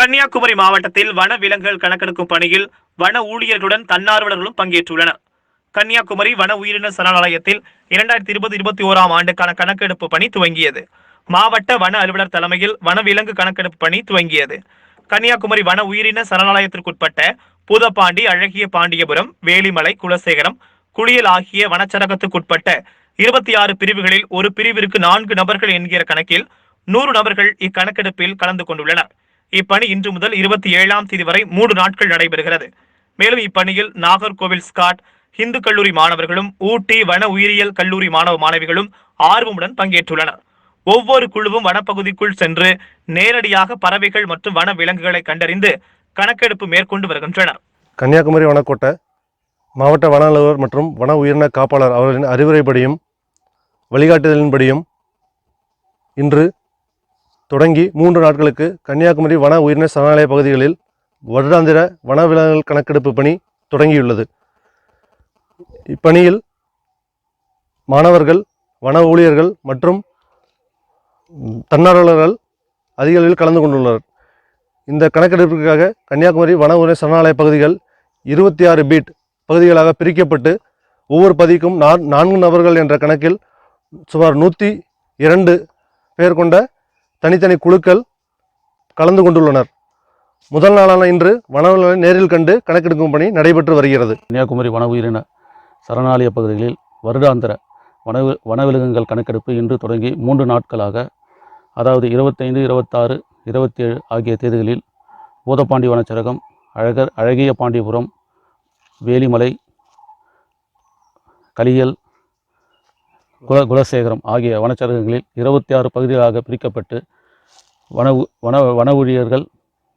கன்னியாகுமரி மாவட்டத்தில் வன விலங்குகள் கணக்கெடுக்கும் பணியில் வன ஊழியர்களுடன் தன்னார்வலர்களும் பங்கேற்றுள்ளனர். கன்னியாகுமரி வன உயிரின சரணாலயத்தில் இரண்டாயிரத்தி இருபது இருபத்தி ஓராம் ஆண்டுக்கான கணக்கெடுப்பு பணி துவங்கியது. மாவட்ட வன அலுவலர் தலைமையில் வனவிலங்கு கணக்கெடுப்பு பணி துவங்கியது. கன்னியாகுமரி வன உயிரின சரணாலயத்திற்குட்பட்ட பூதப்பாண்டி அழகிய பாண்டியபுரம் வேலிமலை குலசேகரம் குளியல் ஆகிய வனச்சரகத்துக்குட்பட்ட இருபத்தி ஆறு பிரிவுகளில் ஒரு பிரிவிற்கு நான்கு நபர்கள் என்கிற கணக்கில் நூறு நபர்கள் இக்கணக்கெடுப்பில் கலந்து கொண்டுள்ளனர். இப்பணி இன்று முதல் இருபத்தி ஏழாம் தேதி வரை மூன்று நாட்கள் நடைபெறுகிறது. மேலும் இப்பணியில் நாகர்கோவில் ஸ்காட் இந்து கல்லூரி மாணவர்களும் ஊட்டி வன உயிரியல் கல்லூரி மாணவ மாணவிகளும் ஆர்வமுடன் பங்கேற்றுள்ளனர். ஒவ்வொரு குழுவும் வனப்பகுதிக்குள் சென்று நேரடியாக பறவைகள் மற்றும் வன விலங்குகளை கண்டறிந்து கணக்கெடுப்பு மேற்கொண்டு வருகின்றனர். கன்னியாகுமரி வனக்கோட்டை மாவட்ட வன அலுவலர் மற்றும் வன உயிரின காப்பாளர் அவர்களின் அறிவுரைப்படியும் வழிகாட்டுதலின்படியும் இன்று தொடங்கி மூன்று நாட்களுக்கு கன்னியாகுமரி வன உயிரின சரணாலய பகுதிகளில் வருடாந்திர வனவிலங்குகள் கணக்கெடுப்பு பணி தொடங்கியுள்ளது. இப்பணியில் மாணவர்கள் வன ஊழியர்கள் மற்றும் தன்னார்வலர்கள் அதிக அளவில் கலந்து கொண்டுள்ளனர். இந்த கணக்கெடுப்பிற்காக கன்னியாகுமரி வன உயிரின சரணாலய பகுதிகள் இருபத்தி ஆறு பீட் பகுதிகளாக பிரிக்கப்பட்டு ஒவ்வொரு பதிக்கும் நான் நான்கு நபர்கள் என்ற கணக்கில் சுமார் நூற்றி இரண்டு பேர் கொண்ட தனித்தனி குழுக்கள் கலந்து கொண்டுள்ளனர். முதல் நாளான இன்று வனவிலங்குகளை நேரில் கண்டு கணக்கெடுக்கும் பணி நடைபெற்று வருகிறது. கன்னியாகுமரி வன உயிரின சரணாலய பகுதிகளில் வருடாந்திர வனவி வனவிலங்குகள் கணக்கெடுப்பு இன்று தொடங்கி மூன்று நாட்களாக அதாவது இருபத்தைந்து இருபத்தாறு இருபத்தேழு ஆகிய தேதிகளில் பூதப்பாண்டி வனச்சரகம் அழகர் அழகிய பாண்டியபுரம் வேலிமலை கலியல் குல குலசேகரம் ஆகிய வனச்சரகங்களில் இருபத்தி ஆறு பகுதிகளாக பிரிக்கப்பட்டு வன வன வன ஊழியர்கள்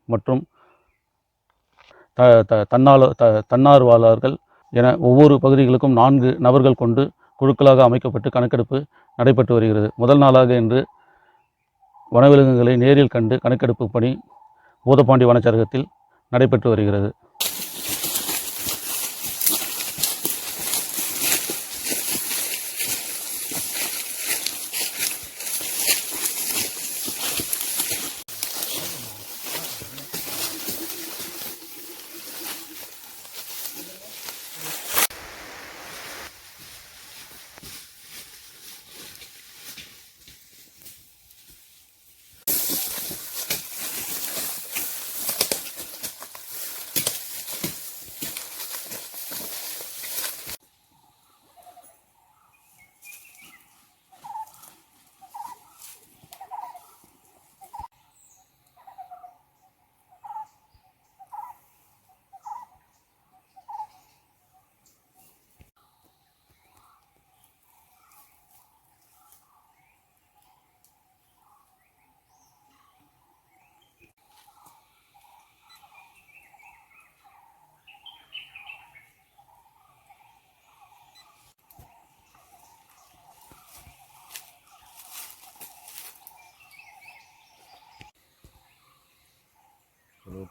மற்றும் த த தன்னால த தன்னார்வலர்கள் என ஒவ்வொரு பகுதிகளுக்கும் நான்கு நபர்கள் கொண்டு குழுக்களாக அமைக்கப்பட்டு கணக்கெடுப்பு நடைபெற்று வருகிறது. முதல் நாளாக இன்று வனவிலங்குகளை நேரில் கண்டு கணக்கெடுப்பு பணி பூதப்பாண்டி வனச்சரகத்தில் நடைபெற்று வருகிறது.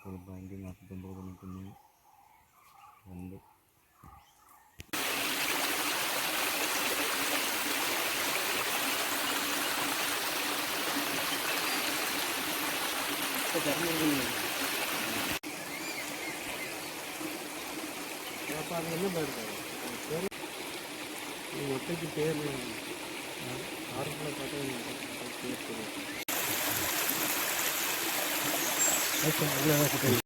full branding at tumbok ng tumbok ganda Ini apa ini baru? Ini? Harusnya ini? Okay, okay.